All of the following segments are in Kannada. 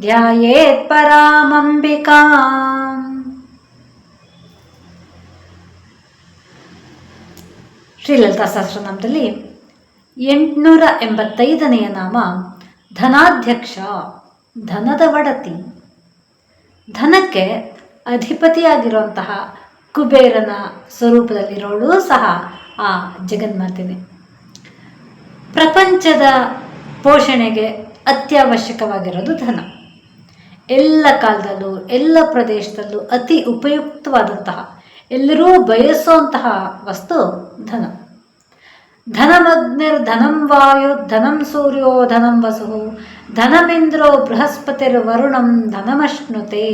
ಧ್ಯಾಯೇತ್ ಪರಾಮಂಬಿಕಾ ಶ್ರೀಲಲಿತಾ ಸಹಸ್ರನಾಮದಲ್ಲಿ ಎಂಟುನೂರ ಎಂಬತ್ತೈದನೆಯ ನಾಮ ಧನಾಧ್ಯಕ್ಷ, ಧನದ ಒಡತಿ. ಧನಕ್ಕೆ ಅಧಿಪತಿಯಾಗಿರುವಂತಹ ಕುಬೇರನ ಸ್ವರೂಪದಲ್ಲಿರೋಳು ಸಹ ಆ ಜಗನ್ಮಾತೆನೆ. ಪ್ರಪಂಚದ ಪೋಷಣೆಗೆ ಅತ್ಯವಶ್ಯಕವಾಗಿರೋದು ಧನ. ಎಲ್ಲ ಕಾಲದಲ್ಲೂ, ಎಲ್ಲ ಪ್ರದೇಶದಲ್ಲೂ ಅತಿ ಉಪಯುಕ್ತವಾದಂತಹ, ಎಲ್ಲರೂ ಬಯಸುವಂತಹ ವಸ್ತು ಧನ. ಧನಮಗ್ನಿರ್ ಧನಂ ವಾಯು, ಧನಂ ಸೂರ್ಯೋ ಧನಂ ವಸುಹು, ಧನಮಿಂದ್ರೋ ಬೃಹಸ್ಪತಿರ್ ವರುಣಂ ಧನಮಶ್ನುತೆ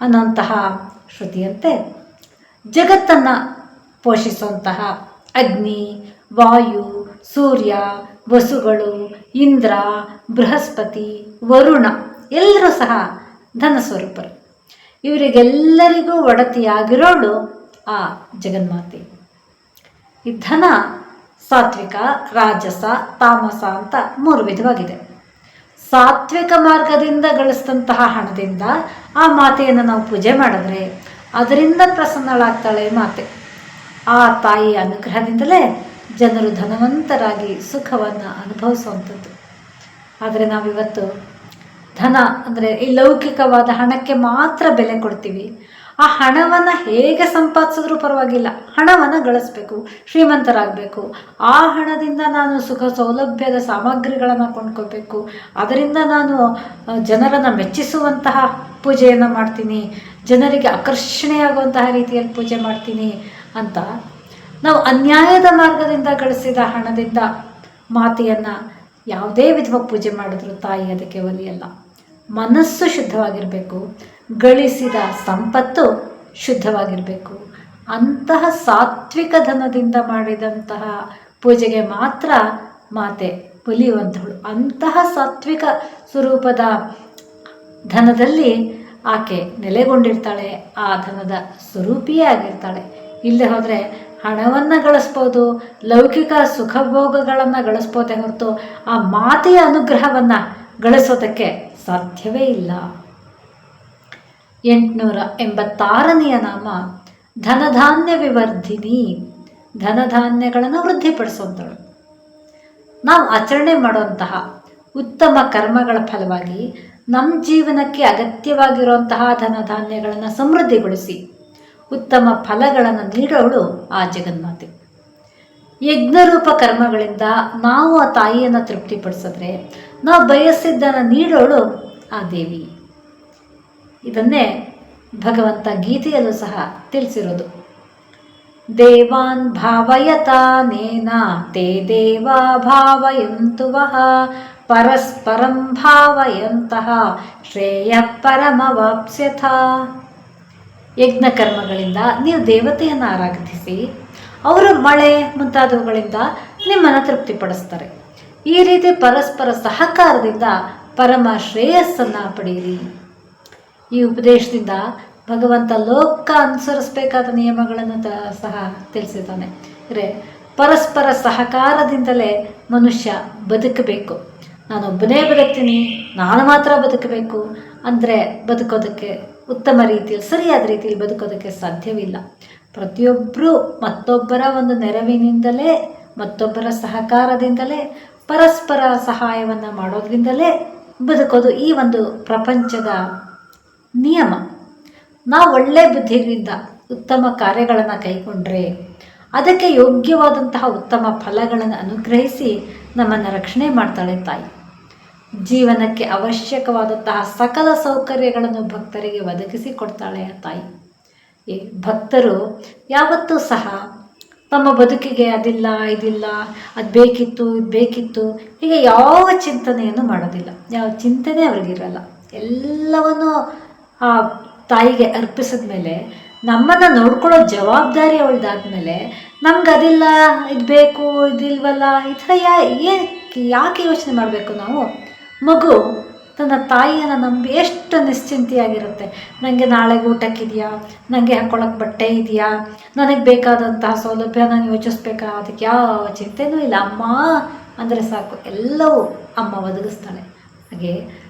ಅನ್ನುವಂತಹ ಶ್ರುತಿಯಂತೆ ಜಗತ್ತನ್ನು ಪೋಷಿಸುವಂತಹ ಅಗ್ನಿ, ವಾಯು, ಸೂರ್ಯ, ವಸುಗಳು, ಇಂದ್ರ, ಬೃಹಸ್ಪತಿ, ವರುಣ. ಎಲ್ಲರೂ ಸಹ ಧನ ಸ್ವರೂಪರು. ಇವರಿಗೆಲ್ಲರಿಗೂ ಒಡತಿಯಾಗಿರೋಳು ಆ ಜಗನ್ಮಾತೆ. ಈ ಧನ ಸಾತ್ವಿಕ, ರಾಜಸ, ತಾಮಸ ಅಂತ ಮೂರು ವಿಧವಾಗಿದೆ. ಸಾತ್ವಿಕ ಮಾರ್ಗದಿಂದ ಗಳಿಸಿದಂತಹ ಹಣದಿಂದ ಆ ಮಾತೆಯನ್ನು ನಾವು ಪೂಜೆ ಮಾಡಿದ್ರೆ ಅದರಿಂದ ಪ್ರಸನ್ನಳಾಗ್ತಾಳೆ ಮಾತೆ. ಆ ತಾಯಿ ಅನುಗ್ರಹದಿಂದಲೇ ಜನರು ಧನವಂತರಾಗಿ ಸುಖವನ್ನು ಅನುಭವಿಸುವಂಥದ್ದು. ಆದರೆ ನಾವಿವತ್ತು ಧನ ಅಂದರೆ ಈ ಲೌಕಿಕವಾದ ಹಣಕ್ಕೆ ಮಾತ್ರ ಬೆಲೆ ಕೊಡ್ತೀವಿ. ಆ ಹಣವನ್ನು ಹೇಗೆ ಸಂಪಾದಿಸಿದ್ರೂ ಪರವಾಗಿಲ್ಲ. ಹಣವನ್ನು ಗಳಿಸ್ಬೇಕು, ಶ್ರೀಮಂತರಾಗಬೇಕು. ಆ ಹಣದಿಂದ ನಾನು ಸುಖ ಸೌಲಭ್ಯದ ಸಾಮಗ್ರಿಗಳನ್ನು ಕೊಂಡ್ಕೋಬೇಕು ಅದರಿಂದ ನಾನು ಜನರನ್ನು ಮೆಚ್ಚಿಸುವಂತಹ ಪೂಜೆಯನ್ನು ಮಾಡ್ತೀನಿ. ಜನರಿಗೆ ಆಕರ್ಷಣೆಯಾಗುವಂತಹ ರೀತಿಯಲ್ಲಿ ಪೂಜೆ ಮಾಡ್ತೀನಿ ಅಂತ. ನಾವು ಅನ್ಯಾಯದ ಮಾರ್ಗದಿಂದ ಗಳಿಸಿದ ಹಣದಿಂದ ಮಾತೆಯನ್ನು ಯಾವುದೇ ವಿಧವಾಗಿ ಪೂಜೆ ಮಾಡಿದ್ರು ತಾಯಿ ಅದಕ್ಕೆ ಒಲಿಯಲ್ಲ. ಮನಸ್ಸು ಶುದ್ಧವಾಗಿರಬೇಕು. ಗಳಿಸಿದ ಸಂಪತ್ತು ಶುದ್ಧವಾಗಿರಬೇಕು. ಅಂತಹ ಸಾತ್ವಿಕ ಧನದಿಂದ ಮಾಡಿದಂತಹ ಪೂಜೆಗೆ ಮಾತ್ರ ಮಾತೆ ಒಲಿಯುವಂಥವಳು. ಅಂತಹ ಸಾತ್ವಿಕ ಸ್ವರೂಪದ ಧನದಲ್ಲಿ ಆಕೆ ನೆಲೆಗೊಂಡಿರ್ತಾಳೆ. ಆ ಧನದ ಸ್ವರೂಪಿಯೇ ಆಗಿರ್ತಾಳೆ. ಇಲ್ಲದೆ ಹೋದರೆ ಹಣವನ್ನು ಗಳಿಸ್ಬೋದು, ಲೌಕಿಕ ಸುಖಭೋಗಗಳನ್ನು ಗಳಿಸ್ಬೋದೇ ಹೊರತು ಆ ಮಾತೆಯ ಅನುಗ್ರಹವನ್ನು ಗಳಿಸೋದಕ್ಕೆ ಸಾಧ್ಯವೇ ಇಲ್ಲ. ಎಂಟುನೂರ ಎಂಬತ್ತಾರನೆಯ ನಾಮ, ಧನಧಾನ್ಯ ವಿವರ್ಧಿನಿ. ಧನಧಾನ್ಯಗಳನ್ನು ವೃದ್ಧಿಪಡಿಸುವಂಥಳು ನಾವು ಆಚರಣೆ ಮಾಡುವಂತಹ ಉತ್ತಮ ಕರ್ಮಗಳ ಫಲವಾಗಿ ನಮ್ಮ ಜೀವನಕ್ಕೆ ಅಗತ್ಯವಾಗಿರುವಂತಹ ಧನಧಾನ್ಯಗಳನ್ನು ಸಮೃದ್ಧಿಗೊಳಿಸಿ ಉತ್ತಮ ಫಲಗಳನ್ನು ನೀಡೋಳು ಆ ಜಗನ್ಮಾತೆ. ಯಜ್ಞರೂಪ ಕರ್ಮಗಳಿಂದ ನಾವು ಆ ತಾಯಿಯನ್ನು ತೃಪ್ತಿಪಡಿಸಿದ್ರೆ ನಾವು ಬಯಸಿದ್ದನ್ನು ನೀಡೋಳು ಆ ದೇವಿ. ಇದನ್ನೇ ಭಗವಂತ ಗೀತೆಯಲ್ಲೂ ಸಹ ತಿಳಿಸಿರೋದು. ದೇವಾನ್ ಭಾವಯತಾನೇನ, ತೇ ದೇವಾ ಭಾವಯಂತು ವಹ ಪರಸ್ಪರಂ ಭಾವಯಂತಹ ಶ್ರೇಯ ಪರಮವಾಪ್ಸ್ಯಥ. ಯಜ್ಞ ಕರ್ಮಗಳಿಂದ ನೀವು ದೇವತೆಯನ್ನು ಆರಾಧಿಸಿ ಅವರು ಮಳೆ ಮುಂತಾದವುಗಳಿಂದ ನಿಮ್ಮನ್ನು ತೃಪ್ತಿಪಡಿಸ್ತಾರೆ. ಈ ರೀತಿ ಪರಸ್ಪರ ಸಹಕಾರದಿಂದ ಪರಮ ಶ್ರೇಯಸ್ಸನ್ನು ಪಡೆಯಿರಿ. ಈ ಉಪದೇಶದಿಂದ ಭಗವಂತ ಲೋಕ ಅನುಸರಿಸಬೇಕಾದ ನಿಯಮಗಳನ್ನು ತ, ಸಹ ತಿಳಿಸಿದ್ದಾನೆ. ಅಂದರೆ ಪರಸ್ಪರ ಸಹಕಾರದಿಂದಲೇ ಮನುಷ್ಯ ಬದುಕಬೇಕು. ನಾನೊಬ್ಬನೇ ಬದುಕ್ತೀನಿ, ನಾನು ಮಾತ್ರ ಬದುಕಬೇಕು ಅಂದರೆ ಬದುಕೋದಕ್ಕೆ ಉತ್ತಮ ರೀತಿಯಲ್ಲಿ, ಸರಿಯಾದ ರೀತಿಯಲ್ಲಿ ಬದುಕೋದಕ್ಕೆ ಸಾಧ್ಯವಿಲ್ಲ. ಪ್ರತಿಯೊಬ್ಬರೂ ಮತ್ತೊಬ್ಬರ ಒಂದು ನೆರವಿನಿಂದಲೇ, ಮತ್ತೊಬ್ಬರ ಸಹಕಾರದಿಂದಲೇ ಪರಸ್ಪರ ಸಹಾಯವನ್ನು ಮಾಡೋದ್ರಿಂದಲೇ ಬದುಕೋದು ಈ ಒಂದು ಪ್ರಪಂಚದ ನಿಯಮ. ನಾವು ಒಳ್ಳೆ ಬುದ್ಧಿಯಿಂದ ಉತ್ತಮ ಕಾರ್ಯಗಳನ್ನು ಕೈಗೊಂಡ್ರೆ ಅದಕ್ಕೆ ಯೋಗ್ಯವಾದಂತಹ ಉತ್ತಮ ಫಲಗಳನ್ನು ಅನುಗ್ರಹಿಸಿ ನಮ್ಮನ್ನು ರಕ್ಷಣೆ ಮಾಡ್ತಾಳೆ ತಾಯಿ. ಜೀವನಕ್ಕೆ ಅವಶ್ಯಕವಾದಂತಹ ಸಕಲ ಸೌಕರ್ಯಗಳನ್ನು ಭಕ್ತರಿಗೆ ಒದಗಿಸಿ ಕೊಡ್ತಾಳೆ ತಾಯಿ. ಈ ಭಕ್ತರು ಯಾವತ್ತೂ ಸಹ ತಮ್ಮ ಬದುಕಿಗೆ ಅದಿಲ್ಲ, ಇದಿಲ್ಲ, ಅದು ಬೇಕಿತ್ತು, ಇದು ಬೇಕಿತ್ತು, ಹೀಗೆ ಯಾವ ಚಿಂತನೆಯನ್ನು ಮಾಡೋದಿಲ್ಲ. ಯಾವ ಚಿಂತನೆ ಅವ್ರಿಗಿರಲ್ಲ ಎಲ್ಲವನ್ನು ಆ ತಾಯಿಗೆ ಅರ್ಪಿಸಿದ ಮೇಲೆ, ನಮ್ಮನ್ನು ನೋಡ್ಕೊಳ್ಳೋ ಜವಾಬ್ದಾರಿ ಅವಳ್ದಾದ್ಮೇಲೆ ನಮ್ಗೆ ಅದಿಲ್ಲ, ಇದು ಬೇಕು, ಇದಿಲ್ವಲ್ಲ, ಈ ಥರ ಯಾ ಯಾಕೆ ಯೋಚನೆ ಮಾಡಬೇಕು ನಾವು? ಮಗು ತನ್ನ ತಾಯಿಯನ್ನು ನಂಬಿ ಎಷ್ಟು ನಿಶ್ಚಿಂತೆಯಾಗಿರುತ್ತೆ. ನನಗೆ ನಾಳೆಗೆ ಊಟಕ್ಕಿದೆಯಾ? ನನಗೆ ಹಾಕ್ಕೊಳ್ಳೋಕೆ ಬಟ್ಟೆ ಇದೆಯಾ? ನನಗೆ ಬೇಕಾದಂತಹ ಸೌಲಭ್ಯ ನಾನು ಯೋಚಿಸ್ಬೇಕಾ? ಅದಕ್ಕೆ ಯಾವ ಚಿಂತೆನೂ ಇಲ್ಲ. ಅಮ್ಮ ಅಂದರೆ ಸಾಕು. ಎಲ್ಲವೂ ಅಮ್ಮ ಒದಗಿಸ್ತಾಳೆ. ಹಾಗೆ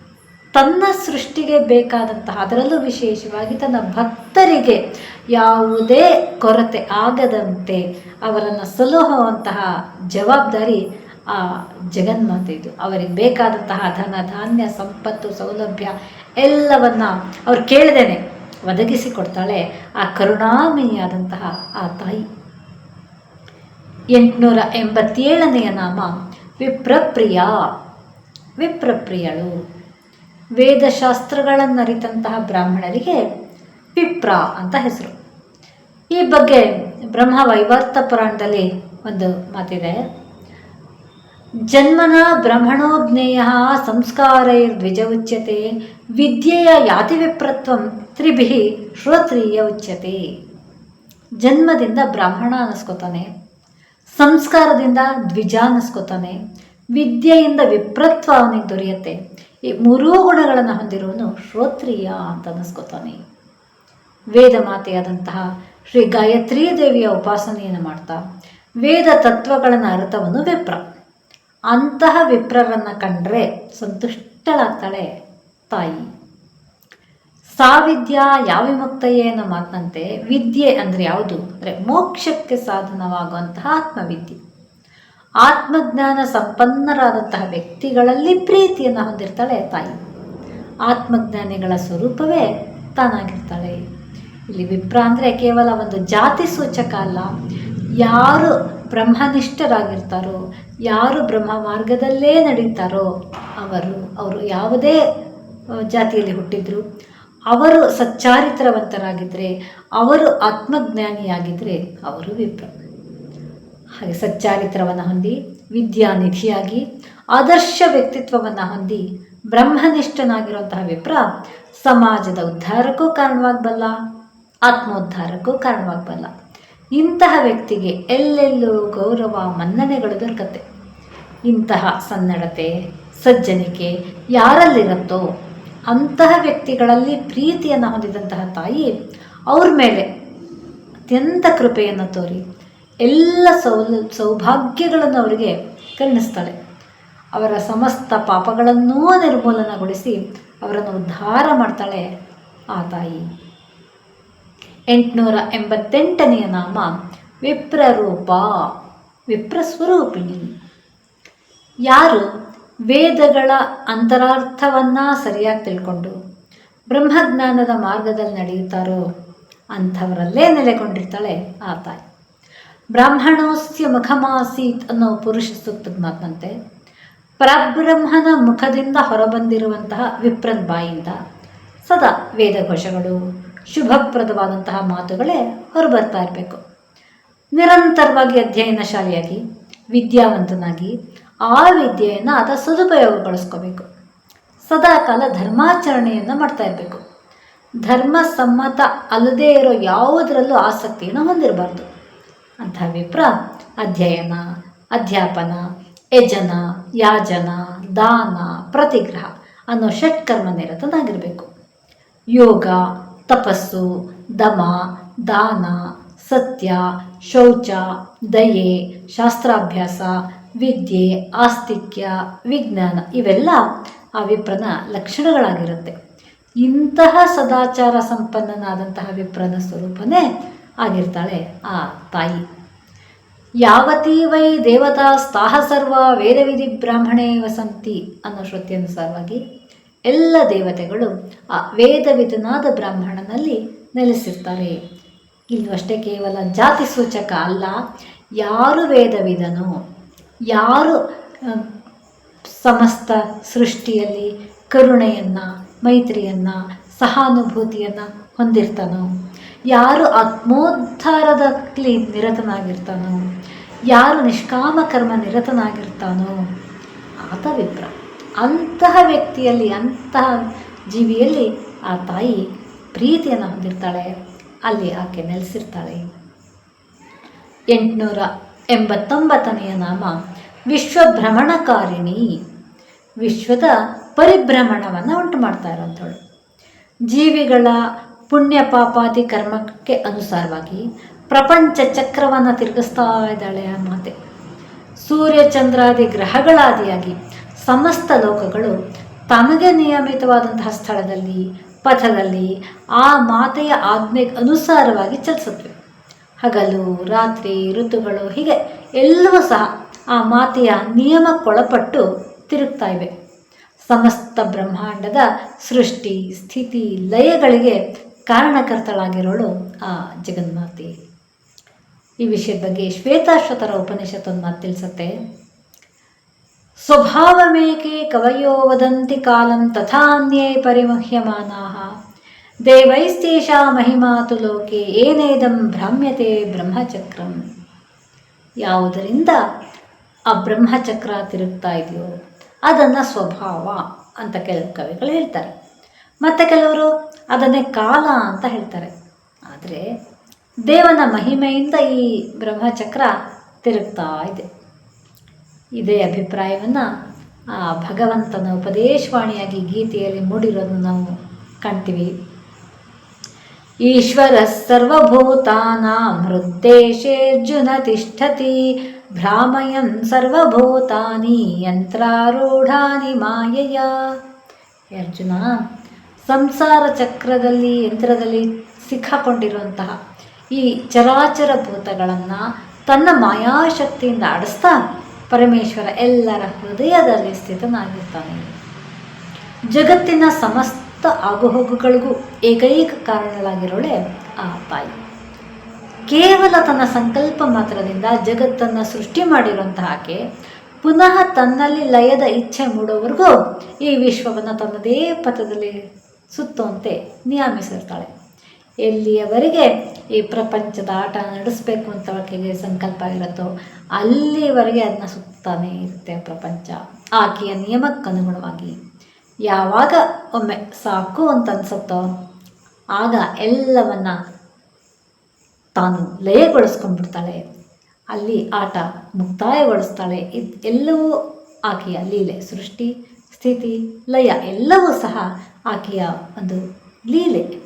ತನ್ನ ಸೃಷ್ಟಿಗೆ ಬೇಕಾದಂತಹ, ಅದರಲ್ಲೂ ವಿಶೇಷವಾಗಿ ತನ್ನ ಭಕ್ತರಿಗೆ ಯಾವುದೇ ಕೊರತೆ ಆಗದಂತೆ ಅವರನ್ನು ಸಲಹುವಂತಹ ಜವಾಬ್ದಾರಿ ಆ ಜಗನ್ಮಾತೆಯದು ಅವರಿಗೆ ಬೇಕಾದಂತಹ ಧನ, ಧಾನ್ಯ, ಸಂಪತ್ತು, ಸೌಲಭ್ಯ ಎಲ್ಲವನ್ನ ಅವ್ರು ಕೇಳ್ದೇನೆ, ಒದಗಿಸಿ ಕೊಡ್ತಾಳೆ ಆ ಕರುಣಾಮಯಿಯಾದಂತಹ ಆ ತಾಯಿ. ಎಂಟುನೂರ ಎಂಬತ್ತೇಳನೆಯ ನಾಮ, ವಿಪ್ರಪ್ರಿಯ. ವಿಪ್ರಪ್ರಿಯಳು. ವೇದಶಾಸ್ತ್ರಗಳನ್ನರಿತಂತಹ ಬ್ರಾಹ್ಮಣರಿಗೆ ವಿಪ್ರ ಅಂತ ಹೆಸರು. ಈ ಬಗ್ಗೆ ಬ್ರಹ್ಮ ವೈವರ್ತ ಪುರಾಣದಲ್ಲಿ ಒಂದು ಮಾತಿದೆ. ಜನ್ಮನ ಬ್ರಹ್ಮಣೋಜ್ಞೇಯ ಸಂಸ್ಕಾರೈರ್ದ್ವಿಜ ಉಚ್ಯತೆ ವಿದ್ಯೆಯ ಯಾತಿ ವಿಪ್ರತ್ವಂ ತ್ರಿಭಿ ಶ್ರೋತ್ರೀಯ ಉಚ್ಯತೆ ಜನ್ಮದಿಂದ ಬ್ರಾಹ್ಮಣ ಅನ್ನಿಸ್ಕೋತಾನೆ ಸಂಸ್ಕಾರದಿಂದ ದ್ವಿಜ ಅನ್ನಿಸ್ಕೋತಾನೆ ವಿದ್ಯೆಯಿಂದ ವಿಪ್ರತ್ವ ಅವನಿಗೆ ದೊರೆಯುತ್ತೆ. ಈ ಮೂರೂ ಗುಣಗಳನ್ನು ಹೊಂದಿರುವನು ಶ್ರೋತ್ರಿಯ ಅಂತ ಅನ್ನಿಸ್ಕೋತಾನೆ ವೇದ ಮಾತೆಯಾದಂತಹ ಶ್ರೀ ಗಾಯತ್ರಿ ದೇವಿಯ ಉಪಾಸನೆಯನ್ನು ಮಾಡ್ತಾ, ವೇದ ತತ್ವಗಳನ್ನು ಅರ್ಥವನ್ನು ವಿಪ್ರ. ಅಂತಹ ವಿಪ್ರರನ್ನು ಕಂಡ್ರೆ ಸಂತುಷ್ಟಳಾಗ್ತಾಳೆ ತಾಯಿ. ಸಾವಿದ್ಯ ಯಾವಿಮುಕ್ತಯೇ ಅನ್ನೋ ಮಾತಂತೆ ವಿದ್ಯೆ ಅಂದರೆ ಯಾವುದು? ಅಂದರೆ ಮೋಕ್ಷಕ್ಕೆ ಸಾಧನವಾಗುವಂತಹ ಆತ್ಮವಿದ್ಯೆ. ಆತ್ಮಜ್ಞಾನ ಸಂಪನ್ನರಾದಂತಹ ವ್ಯಕ್ತಿಗಳಲ್ಲಿ ಪ್ರೀತಿಯನ್ನು ಹೊಂದಿರ್ತಾಳೆ ತಾಯಿ. ಆತ್ಮಜ್ಞಾನಿಗಳ ಸ್ವರೂಪವೇ ತಾನಾಗಿರ್ತಾಳೆ. ಇಲ್ಲಿ ವಿಪ್ರ ಅಂದರೆ ಕೇವಲ ಒಂದು ಜಾತಿ ಸೂಚಕ ಅಲ್ಲ, ಯಾರು ಬ್ರಹ್ಮನಿಷ್ಠರಾಗಿರ್ತಾರೋ, ಯಾರು ಬ್ರಹ್ಮ ಮಾರ್ಗದಲ್ಲೇ ನಡೀತಾರೋ, ಅವರು ಅವರು ಯಾವುದೇ ಜಾತಿಯಲ್ಲಿ ಹುಟ್ಟಿದ್ರು, ಅವರು ಸಚ್ಚಾರಿತ್ರವಂತರಾಗಿದ್ದರೆ ಅವರು ಆತ್ಮಜ್ಞಾನಿಯಾಗಿದ್ದರೆ ಅವರು ವಿಪ್ರ. ಹಾಗೆ ಸಚ್ಚಾರಿತ್ರವನ್ನು ಹೊಂದಿ, ವಿದ್ಯಾನಿಧಿಯಾಗಿ, ಆದರ್ಶ ವ್ಯಕ್ತಿತ್ವವನ್ನು ಹೊಂದಿ, ಬ್ರಹ್ಮನಿಷ್ಠನಾಗಿರುವಂತಹ ವಿಪ್ರ ಸಮಾಜದ ಉದ್ಧಾರಕ್ಕೂ ಕಾರಣವಾಗಬಲ್ಲ, ಆತ್ಮೋದ್ಧಾರಕ್ಕೂ ಕಾರಣವಾಗಬಲ್ಲ. ಇಂತಹ ವ್ಯಕ್ತಿಗೆ ಎಲ್ಲೆಲ್ಲೂ ಗೌರವ, ಮನ್ನಣೆಗಳು ದೊರಕತ್ತೆ. ಇಂತಹ ಸನ್ನಡತೆ, ಸಜ್ಜನಿಕೆ ಯಾರಲ್ಲಿರುತ್ತೋ ಅಂತಹ ವ್ಯಕ್ತಿಗಳಲ್ಲಿ ಪ್ರೀತಿಯನ್ನು ಹೊಂದಿದಂತಹ ತಾಯಿ ಅವ್ರ ಮೇಲೆ ಅತ್ಯಂತ ಕೃಪೆಯನ್ನು ತೋರಿ ಎಲ್ಲ ಸೌಲ, ಸೌಭಾಗ್ಯಗಳನ್ನು ಅವರಿಗೆ ಕರುಣಿಸ್ತಾಳೆ. ಅವರ ಸಮಸ್ತ ಪಾಪಗಳನ್ನೂ ನಿರ್ಮೂಲನಗೊಳಿಸಿ ಅವರನ್ನು ಉದ್ಧಾರ ಮಾಡ್ತಾಳೆ ಆ ತಾಯಿ. ಎಂಟುನೂರ ಎಂಬತ್ತೆಂಟನೆಯ ನಾಮ ವಿಪ್ರರೂಪ, ವಿಪ್ರಸ್ವರೂಪಿಣಿ. ಯಾರು ವೇದಗಳ ಅಂತರಾರ್ಥವನ್ನು ಸರಿಯಾಗಿ ತಿಳ್ಕೊಂಡು ಬ್ರಹ್ಮಜ್ಞಾನದ ಮಾರ್ಗದಲ್ಲಿ ನಡೆಯುತ್ತಾರೋ ಅಂಥವರಲ್ಲೇ ನೆಲೆಗೊಂಡಿರ್ತಾಳೆ ಆ ತಾಯಿ. ಬ್ರಾಹ್ಮಣೋಸ್ಯ ಮುಖಮಾಸೀತ್ ಅನ್ನೋ ಪುರುಷ ಸೂಕ್ತದ ಮಾತಂತೆ ಪರಬ್ರಹ್ಮನ ಮುಖದಿಂದ ಹೊರಬಂದಿರುವಂತಹ ವಿಪ್ರನ್ ಬಾಯಿಂದ ಸದಾ ವೇದಘೋಷಗಳು ಶುಭಪ್ರದವಾದಂತಹ ಮಾತುಗಳೇ ಹೊರಬರ್ತಾ ಇರಬೇಕು. ನಿರಂತರವಾಗಿ ಅಧ್ಯಯನಶಾಲಿಯಾಗಿ, ವಿದ್ಯಾವಂತನಾಗಿ ಆ ವಿದ್ಯೆಯನ್ನು ಆತ ಸದುಪಯೋಗಗೊಳಿಸ್ಕೋಬೇಕು ಸದಾಕಾಲ ಧರ್ಮಾಚರಣೆಯನ್ನು ಮಾಡ್ತಾ ಇರಬೇಕು. ಧರ್ಮ ಸಮ್ಮತ ಅಲ್ಲದೇ ಇರೋ ಯಾವುದರಲ್ಲೂ ಆಸಕ್ತಿಯನ್ನು ಹೊಂದಿರಬಾರ್ದು. ಅಂಥ ವಿಪ್ರ, ಅಧ್ಯಯನ, ಅಧ್ಯಾಪನ, ಯಜನ, ಯಾಜನ, ದಾನ, ಪ್ರತಿಗ್ರಹ ಅನ್ನೋ ಷಟ್ಕರ್ಮ ನಿರತನಾಗಿರಬೇಕು. ಯೋಗ ತಪಸ್ಸು, ದಮ, ದಾನ, ಸತ್ಯ, ಶೌಚ, ದಯೆ, ಶಾಸ್ತ್ರಾಭ್ಯಾಸ, ವಿದ್ಯೆ, ಆಸ್ತಿಕ್ಯ, ವಿಜ್ಞಾನ ಇವೆಲ್ಲ ಆ ವಿಪ್ರನ ಲಕ್ಷಣಗಳಾಗಿರುತ್ತೆ. ಇಂತಹ ಸದಾಚಾರ ಸಂಪನ್ನನಾದಂತಹ ವಿಪ್ರನ ಸ್ವರೂಪನೇ ಆಗಿರ್ತಾಳೆ ಆ ತಾಯಿ. ಯಾವತಿ ವೈ ದೇವತಾ ಸರ್ವ ವೇದವಿಧಿ ಬ್ರಾಹ್ಮಣೇ ವಸಂತಿ ಅನ್ನೋ ಶ್ರುತಿಯನುಸಾರವಾಗಿ ಎಲ್ಲ ದೇವತೆಗಳು ಆ ವೇದವಿಧನಾದ ಬ್ರಾಹ್ಮಣನಲ್ಲಿ ನೆಲೆಸಿರ್ತಾರೆ. ಇಲ್ಲೂ ಅಷ್ಟೇ ಕೇವಲ ಜಾತಿ ಸೂಚಕ ಅಲ್ಲ, ಯಾರು ವೇದವಿದನೋ ಯಾರು ಸಮಸ್ತ ಸೃಷ್ಟಿಯಲ್ಲಿ ಕರುಣೆಯನ್ನು, ಮೈತ್ರಿಯನ್ನು, ಸಹಾನುಭೂತಿಯನ್ನು ಹೊಂದಿರ್ತಾನೋ, ಯಾರು ಆತ್ಮೋದ್ಧಾರದಲ್ಲಿ ನಿರತನಾಗಿರ್ತಾನೋ, ಯಾರು ನಿಷ್ಕಾಮ ಕರ್ಮ ನಿರತನಾಗಿರ್ತಾನೋ, ಆತ ವಿಪ್ರ. ಅಂತಹ ವ್ಯಕ್ತಿಯಲ್ಲಿ, ಅಂತಹ ಜೀವಿಯಲ್ಲಿ ಆ ತಾಯಿ ಪ್ರೀತಿಯನ್ನು ಹೊಂದಿರ್ತಾಳೆ. ಅಲ್ಲಿ ಆಕೆ ನೆಲೆಸಿರ್ತಾಳೆ. ಎಂಟುನೂರ ಎಂಬತ್ತೊಂಬತ್ತನೆಯ ನಾಮ, ವಿಶ್ವಭ್ರಮಣಕಾರಿಣಿ. ವಿಶ್ವದ ಪರಿಭ್ರಮಣವನ್ನು ಉಂಟು ಮಾಡ್ತಾ ಇರೋಂಥವಳು ಜೀವಿಗಳ ಪುಣ್ಯ ಪಾಪಾದಿ ಕರ್ಮಕ್ಕೆ ಅನುಸಾರವಾಗಿ ಪ್ರಪಂಚ ಚಕ್ರವನ್ನು ತಿರುಗಿಸ್ತಾ ಇದ್ದಾಳೆ ಆ ಮಾತೆ. ಸೂರ್ಯ ಚಂದ್ರಾದಿ ಗ್ರಹಗಳಾದಿಯಾಗಿ ಸಮಸ್ತ ಲೋಕಗಳು ತಮಗೆ ನಿಯಮಿತವಾದಂತಹ ಸ್ಥಳದಲ್ಲಿ, ಪಥದಲ್ಲಿ ಆ ಮಾತೆಯ ಆಜ್ಞೆ ಅನುಸಾರವಾಗಿ ಚಲಿಸುತ್ತವೆ. ಹಗಲು, ರಾತ್ರಿ, ಋತುಗಳು ಹೀಗೆ ಎಲ್ಲವೂ ಸಹ ಆ ಮಾತೆಯ ನಿಯಮಕ್ಕೊಳಪಟ್ಟು ತಿರುಗ್ತಾ ಇವೆ. ಸಮಸ್ತ ಬ್ರಹ್ಮಾಂಡದ ಸೃಷ್ಟಿ, ಸ್ಥಿತಿ, ಲಯಗಳಿಗೆ ಕಾರಣಕರ್ತಳಾಗಿರೋಳು ಆ ಜಗನ್ಮಾತೆ. ಈ ವಿಷಯದ ಬಗ್ಗೆ ಶ್ವೇತಾಶ್ವತರ ಉಪನಿಷತ್ತೊಂದು ಮಾತು ತಿಳಿಸುತ್ತೆ. ಸ್ವಭಾವಮೇಕೆ ಕವಯೋ ವದಂತಿ ಕಾಲಂ ತಥಾನ್ಯೇ ಪರಿಮಹ್ಯಮಾನಾಃ ದೇವೈಸ್ತೇಷಾ ಮಹಿಮಾತು ಲೋಕೆ ಏನೇದಂ ಭ್ರಾಮ್ಯತೆ ಬ್ರಹ್ಮಚಕ್ರಂ. ಯಾವುದರಿಂದ ಆ ಬ್ರಹ್ಮಚಕ್ರ ತಿರುಗ್ತಾ ಇದೆಯೋ ಅದನ್ನು ಸ್ವಭಾವ ಅಂತ ಕೆಲವು ಕವಿಗಳು ಹೇಳ್ತಾರೆ. ಮತ್ತು ಕೆಲವರು ಅದನ್ನೇ ಕಾಲ ಅಂತ ಹೇಳ್ತಾರೆ. ಆದರೆ ದೇವನ ಮಹಿಮೆಯಿಂದ ಈ ಬ್ರಹ್ಮಚಕ್ರ ತಿರುಗ್ತಾ ಇದೆ. ಇದೇ ಅಭಿಪ್ರಾಯವನ್ನು, ಆ, ಭಗವಂತನ ಉಪದೇಶವಾಣಿಯಾಗಿ ಗೀತೆಯಲ್ಲಿ ಮೂಡಿರೋದನ್ನು ನಾವು ಕಾಣ್ತೀವಿ. ಈಶ್ವರ ಸರ್ವಭೂತಾನಾಂ ತಿಷ್ಠತಿ, ಭ್ರಾಮಯನ್ ಸರ್ವಭೂತಾನಿ ಯಂತ್ರಾರೂಢಾನಿ ಮಾಯೆಯ. ಅರ್ಜುನ, ಸಂಸಾರ ಚಕ್ರದಲ್ಲಿ, ಯಂತ್ರದಲ್ಲಿ ಸಿಕ್ಕಾಕೊಂಡಿರುವಂತಹ ಈ ಚರಾಚರ ಭೂತಗಳನ್ನು ತನ್ನ ಮಾಯಾಶಕ್ತಿಯಿಂದ ಆಡಿಸ್ತಾ ಪರಮೇಶ್ವರ ಎಲ್ಲರ ಹೃದಯದಲ್ಲಿ ಸ್ಥಿತನಾಗಿರ್ತಾನೆ. ಜಗತ್ತಿನ ಸಮಸ್ತ ಆಗುಹೋಗುಗಳಿಗೂ ಏಕೈಕ ಕಾರಣಗಳಾಗಿರೋಳೆ ಆ ತಾಯಿ. ಕೇವಲ ತನ್ನ ಸಂಕಲ್ಪ ಮಾತ್ರದಿಂದ ಜಗತ್ತನ್ನು ಸೃಷ್ಟಿ ಮಾಡಿರುವಂತಹ ಆಕೆ, ಪುನಃ ತನ್ನಲ್ಲಿ ಲಯದ ಇಚ್ಛೆ ಮೂಡೋವರೆಗೂ ಈ ವಿಶ್ವವನ್ನು ತನ್ನದೇ ಪಥದಲ್ಲಿ ಸುತ್ತುವಂತೆ ನಿಯಮಿಸಿರ್ತಾಳೆ. ಎಲ್ಲಿಯವರೆಗೆ ಈ ಪ್ರಪಂಚದ ಆಟ ನಡೆಸಬೇಕು ಅಂತ ಆಕೆಗೆ ಸಂಕಲ್ಪ ಇರುತ್ತೋ, ಅಲ್ಲಿವರೆಗೆ ಅದನ್ನ ಸುತ್ತಾನೇ ಇರುತ್ತೆ ಪ್ರಪಂಚ. ಆಕೆಯ ನಿಯಮಕ್ಕನುಗುಣವಾಗಿ ಯಾವಾಗ ಒಮ್ಮೆ ಸಾಕು ಅಂತ ಅನ್ಸುತ್ತೋ ಆಗ ಎಲ್ಲವನ್ನ ತಾನು ಲಯಗೊಳಿಸ್ಕೊಂಡ್ಬಿಡ್ತಾಳೆ. ಅಲ್ಲಿ ಆಟ ಮುಕ್ತಾಯಗೊಳಿಸ್ತಾಳೆ. ಇದು ಎಲ್ಲವೂ ಆಕೆಯ ಲೀಲೆ, ಸೃಷ್ಟಿ, ಸ್ಥಿತಿ, ಲಯ ಎಲ್ಲವೂ ಸಹ ಆಕೆಯ ಒಂದು ಲೀಲೆ.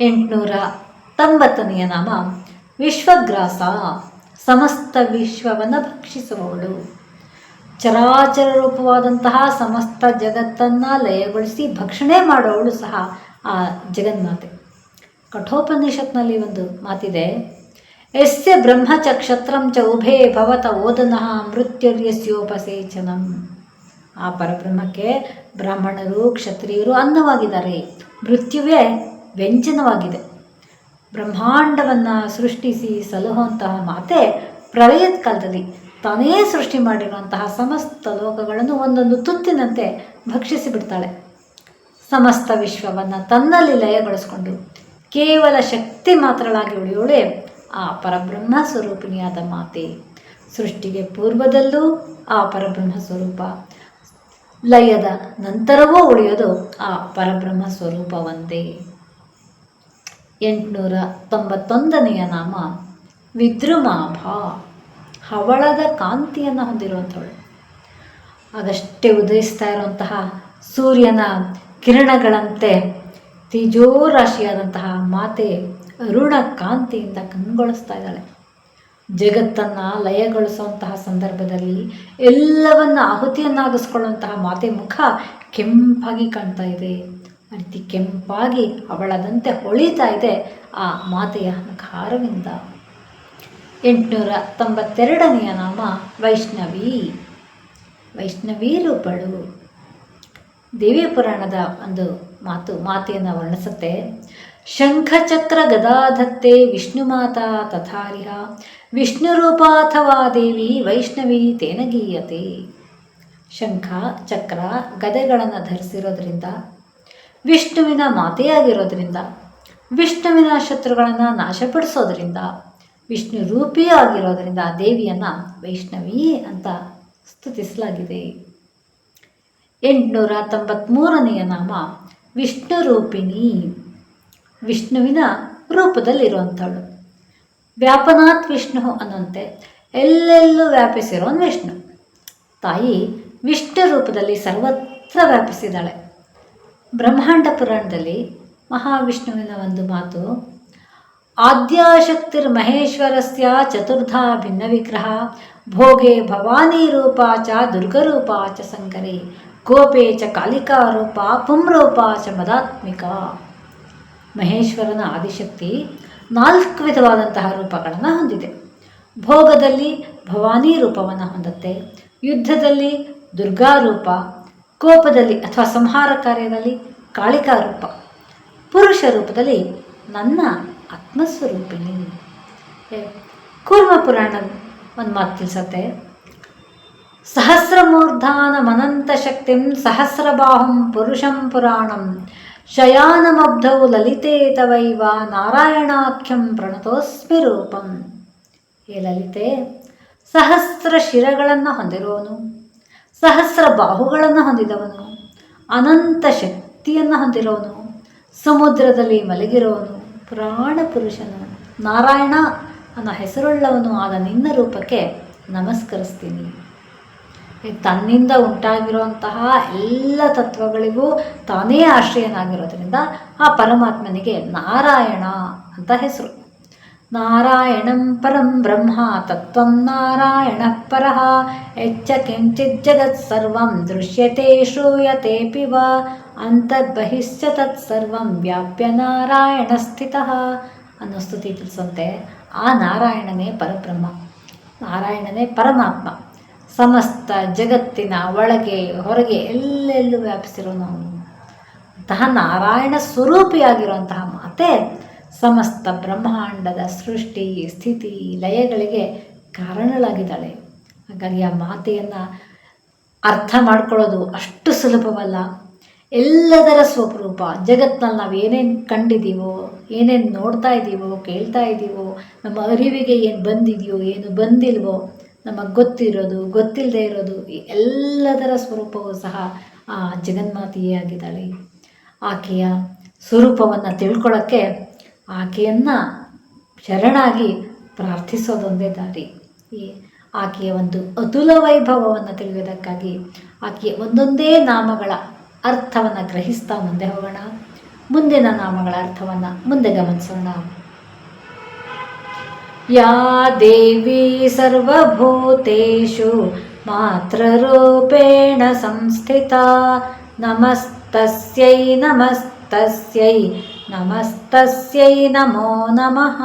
ಎಂಟುನೂರ ತೊಂಬತ್ತನೆಯ ನಾಮ, ವಿಶ್ವಗ್ರಾಸ, ಸಮಸ್ತ ವಿಶ್ವವನ್ನು ಭಕ್ಷಿಸುವವಳು. ಚರಾಚರ ರೂಪವಾದಂತಹ ಸಮಸ್ತ ಜಗತ್ತನ್ನು ಲಯಗೊಳಿಸಿ ಭಕ್ಷಣೆ ಮಾಡೋವಳು ಸಹ ಆ ಜಗನ್ಮಾತೆ. ಕಠೋಪನಿಷತ್ನಲ್ಲಿ ಒಂದು ಮಾತಿದೆ ಎಸ್ಯ ಬ್ರಹ್ಮಚಕ್ಷತ್ರಂ ಚ ಉಭೇ ಭವತ ಓದನಃ ಮೃತ್ಯುರ್ಯಸ್ಯೋಪಸೇಚನಂ. ಆ ಪರಬ್ರಹ್ಮಕ್ಕೆ ಬ್ರಾಹ್ಮಣರು, ಕ್ಷತ್ರಿಯರು ಅನ್ನವಾಗಿದ್ದಾರೆ. ಮೃತ್ಯುವೇ ವ್ಯಂಜನವಾಗಿದೆ. ಬ್ರಹ್ಮಾಂಡವನ್ನು ಸೃಷ್ಟಿಸಿ ಸಲಹುವಂತಹ ಮಾತೆ ಪ್ರಳಯದ ಕಾಲದಲ್ಲಿ ತಾನೇ ಸೃಷ್ಟಿ ಮಾಡಿರುವಂತಹ ಸಮಸ್ತ ಲೋಕಗಳನ್ನು ಒಂದೊಂದು ತುತ್ತಿನಂತೆ ಭಕ್ಷಿಸಿ ಬಿಡ್ತಾಳೆ. ಸಮಸ್ತ ವಿಶ್ವವನ್ನು ತನ್ನಲ್ಲಿ ಲಯಗೊಳಿಸ್ಕೊಂಡು ಕೇವಲ ಶಕ್ತಿ ಮಾತ್ರಳಾಗಿ ಉಳಿಯೋಳೆ ಆ ಪರಬ್ರಹ್ಮ ಸ್ವರೂಪಿಣಿಯಾದ ಮಾತೆ. ಸೃಷ್ಟಿಗೆ ಪೂರ್ವದಲ್ಲೂ ಆ ಪರಬ್ರಹ್ಮ ಸ್ವರೂಪ, ಲಯದ ನಂತರವೂ ಉಳಿಯೋದು ಆ ಪರಬ್ರಹ್ಮ ಸ್ವರೂಪ ಒಂದೇ ಎಂಟುನೂರ ತೊಂಬತ್ತೊಂದನೆಯ ನಾಮ ವಿದ್ರುಮಾಭ. ಹವಳದ ಕಾಂತಿಯನ್ನು ಹೊಂದಿರುವಂಥವಳು. ಆಗಷ್ಟೇ ಉದಯಿಸ್ತಾ ಇರುವಂತಹ ಸೂರ್ಯನ ಕಿರಣಗಳಂತೆ ತೇಜೋರಾಶಿಯಾದಂತಹ ಮಾತೆ ಅರುಣ ಕಾಂತಿಯಿಂದ ಕಂಗೊಳಿಸ್ತಾ ಇದ್ದಾಳೆ. ಜಗತ್ತನ್ನು ಲಯಗೊಳಿಸುವಂತಹ ಸಂದರ್ಭದಲ್ಲಿ ಎಲ್ಲವನ್ನ ಆಹುತಿಯನ್ನಾಗಿಸ್ಕೊಳ್ಳುವಂತಹ ಮಾತೆ ಮುಖ ಕೆಂಪಾಗಿ ಕಾಣ್ತಾ ಇದೆ. ರೀತಿ ಕೆಂಪಾಗಿ ಅವಳದಂತೆ ಹೊಳಿತಾ ಇದೆ ಆ ಮಾತೆಯ ಮುಖಾರವಿಂದ. ಎಂಟುನೂರ ತೊಂಬತ್ತೆರಡನೆಯ ನಾಮ ವೈಷ್ಣವಿ. ವೈಷ್ಣವಿ ರೂಪಳು ದೇವಿ ಪುರಾಣದ ಒಂದು ಮಾತು, ಮಾತೆಯನ್ನು ವರ್ಣಿಸುತ್ತೆ. ಶಂಖಚಕ್ರ ಗದಾಧತ್ತೆ ವಿಷ್ಣು ಮಾತಾ ತಥಾರಿಹ. ವಿಷ್ಣು ರೂಪಾಥವಾ ದೇವಿ ವೈಷ್ಣವಿ ತೇನಗೀಯತೆ. ಶಂಖ, ಚಕ್ರ, ಗದೆಗಳನ್ನು ಧರಿಸಿರೋದ್ರಿಂದ ವಿಷ್ಣುವಿನ ಮಾತೆಯಾಗಿರೋದ್ರಿಂದ, ವಿಷ್ಣುವಿನ ಶತ್ರುಗಳನ್ನು ನಾಶಪಡಿಸೋದ್ರಿಂದ, ವಿಷ್ಣು ರೂಪಿಯಾಗಿರೋದರಿಂದ ಆ ದೇವಿಯನ್ನು ವೈಷ್ಣವಿ ಅಂತ ಸ್ತುತಿಸಲಾಗಿದೆ. ಎಂಟುನೂರ ತೊಂಬತ್ತ್ಮೂರನೆಯ ನಾಮ ವಿಷ್ಣು ರೂಪಿಣಿ. ವಿಷ್ಣುವಿನ ರೂಪದಲ್ಲಿರುವಂಥಳು ವ್ಯಾಪನಾಥ್ ವಿಷ್ಣು ಅನ್ನುವಂತೆ ಎಲ್ಲೆಲ್ಲೂ ವ್ಯಾಪಿಸಿರೋನು ವಿಷ್ಣು. ತಾಯಿ ವಿಷ್ಣು ರೂಪದಲ್ಲಿ ಸರ್ವತ್ರ ವ್ಯಾಪಿಸಿದ್ದಾಳೆ. ಬ್ರಹ್ಮಾಂಡ ಪುರಾಣದಲ್ಲಿ ಮಹಾವಿಷ್ಣುವಿನ ಒಂದು ಮಾತು, ಆದ್ಯಾಶಕ್ತಿರ್ ಮಹೇಶ್ವರಸ್ಯ ಚತುರ್ಧಾ ಭಿನ್ನ ವಿಗ್ರಹ, ಭೋಗೆ ಭವಾನಿ ರೂಪ ಚ ದುರ್ಗರೂಪ ಚ ಸಂಕರಿ, ಗೋಪೆ ಚ ಕಾಲಿಕಾ ರೂಪ ಪುಂರೂಪ ಚ ಮದಾತ್ಮಿಕ. ಮಹೇಶ್ವರನ ಆದಿಶಕ್ತಿ ನಾಲ್ಕು ವಿಧವಾದಂತಹ ರೂಪಗಳನ್ನು ಹೊಂದಿದೆ. ಭೋಗದಲ್ಲಿ ಭವಾನಿ ರೂಪವನ್ನು ಹೊಂದುತ್ತೆ, ಯುದ್ಧದಲ್ಲಿ ದುರ್ಗಾ ರೂಪ ಕೋಪದಲ್ಲಿ ಅಥವಾ ಸಂಹಾರ ಕಾರ್ಯದಲ್ಲಿ ಕಾಳಿಕಾ ರೂಪ ಪುರುಷ ರೂಪದಲ್ಲಿ ನನ್ನ ಆತ್ಮಸ್ವರೂಪಿಣಿ ಏ, ಕೂರ್ಮ ಪುರಾಣ ಒಂದು ಮಾತು ತಿಳಿಸತ್ತೆ. ಸಹಸ್ರಮೂರ್ಧಾನಮನಂತ ಶಕ್ತಿಂ ಸಹಸ್ರಬಾಹುಂ ಪುರುಷಂ ಪುರಾಣಂ. ಶಯಾನಮಬ್ಧೌ ಲಲಿತೇ ತವೈವ ನಾರಾಯಣಾಖ್ಯಂ ಪ್ರಣತೋಸ್ಮಿ ರೂಪಂ. ಹೇ ಲಲಿತೆ ಸಹಸ್ರ ಶಿರಗಳನ್ನು ಹೊಂದಿರುವವನು ಸಹಸ್ರ ಬಾಹುಗಳನ್ನು ಹೊಂದಿದವನು, ಅನಂತ ಶಕ್ತಿಯನ್ನು ಹೊಂದಿರೋನು, ಸಮುದ್ರದಲ್ಲಿ ಮಲಗಿರೋನು, ಪುರಾಣ ಪುರುಷನು. ನಾರಾಯಣ ಅನ್ನೋ ಹೆಸರುಳ್ಳವನು ಆದ ನಿನ್ನ ರೂಪಕ್ಕೆ ನಮಸ್ಕರಿಸ್ತೀನಿ. ತನ್ನಿಂದ ಉಂಟಾಗಿರುವಂತಹ ಎಲ್ಲ ತತ್ವಗಳಿಗೂ ತಾನೇ ಆಶ್ರಯನಾಗಿರೋದ್ರಿಂದ ಆ ಪರಮಾತ್ಮನಿಗೆ ನಾರಾಯಣ ಅಂತ ಹೆಸರು. ನಾರಾಯಣಂ ಪರಂ ಬ್ರಹ್ಮ ತತ್ವಂ ನಾರಾಯಣ ಪರಃ. ಸರ್ವಂ ದೃಶ್ಯತೆ ಶೂಯತೆ ವ. ಅಂತರ್ಬಹಿಶ್ಚ ತತ್ ಸರ್ವಂ ವ್ಯಾಪ್ಯ ನಾರಾಯಣ ಸ್ಥಿತಃ. ಅನ್ನೋ ಸ್ತುತಿ ಆ ನಾರಾಯಣನೇ ಪರಬ್ರಹ್ಮ. ನಾರಾಯಣನೇ ಪರಮಾತ್ಮ. ಸಮಸ್ತ ಜಗತ್ತಿನ ಒಳಗೆ, ಹೊರಗೆ ಎಲ್ಲೆಲ್ಲೂ ವ್ಯಾಪಿಸಿರೋನು ಅಂತಹ ನಾರಾಯಣ ಸ್ವರೂಪಿಯಾಗಿರುವಂತಹ ಮಾತೆ ಸಮಸ್ತ ಬ್ರಹ್ಮಾಂಡದ ಸೃಷ್ಟಿ, ಸ್ಥಿತಿ, ಲಯಗಳಿಗೆ ಕಾರಣಳಾಗಿದ್ದಾಳೆ. ಹಾಗಾಗಿ ಆ ಮಾತೆಯನ್ನು ಅರ್ಥ ಮಾಡ್ಕೊಳ್ಳೋದು ಅಷ್ಟು ಸುಲಭವಲ್ಲ. ಎಲ್ಲದರ ಸ್ವರೂಪ ಜಗತ್ತಿನಲ್ಲಿ ನಾವು ಏನೇನು ಕಂಡಿದ್ದೀವೋ, ಏನೇನು ನೋಡ್ತಾ ಇದ್ದೀವೋ, ಕೇಳ್ತಾ ಇದ್ದೀವೋ, ನಮ್ಮ ಅರಿವಿಗೆ ಏನು ಬಂದಿದೆಯೋ, ಏನು ಬಂದಿಲ್ವೋ, ನಮಗೆ ಗೊತ್ತಿರೋದು ಗೊತ್ತಿಲ್ಲದೆ ಇರೋದು ಎಲ್ಲದರ ಸ್ವರೂಪವೂ ಸಹ ಆ ಜಗನ್ಮಾತೆಯೇ ಆಗಿದ್ದಾಳೆ. ಆಕೆಯ ಸ್ವರೂಪವನ್ನು ತಿಳ್ಕೊಳ್ಳೋಕ್ಕೆ ಆಕೆಯನ್ನು ಶರಣಾಗಿ ಪ್ರಾರ್ಥಿಸೋದೊಂದೇ ದಾರಿ. ಈ ಆಕೆಯ ಒಂದು ಅತುಲ ವೈಭವವನ್ನು ತಿಳಿಯೋದಕ್ಕಾಗಿ ಆಕೆಯ ಒಂದೊಂದೇ ನಾಮಗಳ ಅರ್ಥವನ್ನು ಗ್ರಹಿಸ್ತಾ ಮುಂದೆ ಹೋಗೋಣ. ಮುಂದಿನ ನಾಮಗಳ ಅರ್ಥವನ್ನು ಮುಂದೆ ಗಮನಿಸೋಣ. ಯಾ ದೇವಿ ಸರ್ವಭೂತೇಷು ಮಾತೃರೂಪೇಣ ಸಂಸ್ಥಿತ, ನಮಸ್ತಸ್ಯೈ ನಮಸ್ತಸ್ಯೈ. ನಮಸ್ತಸ್ಯೈ ನಮೋ ನಮಃ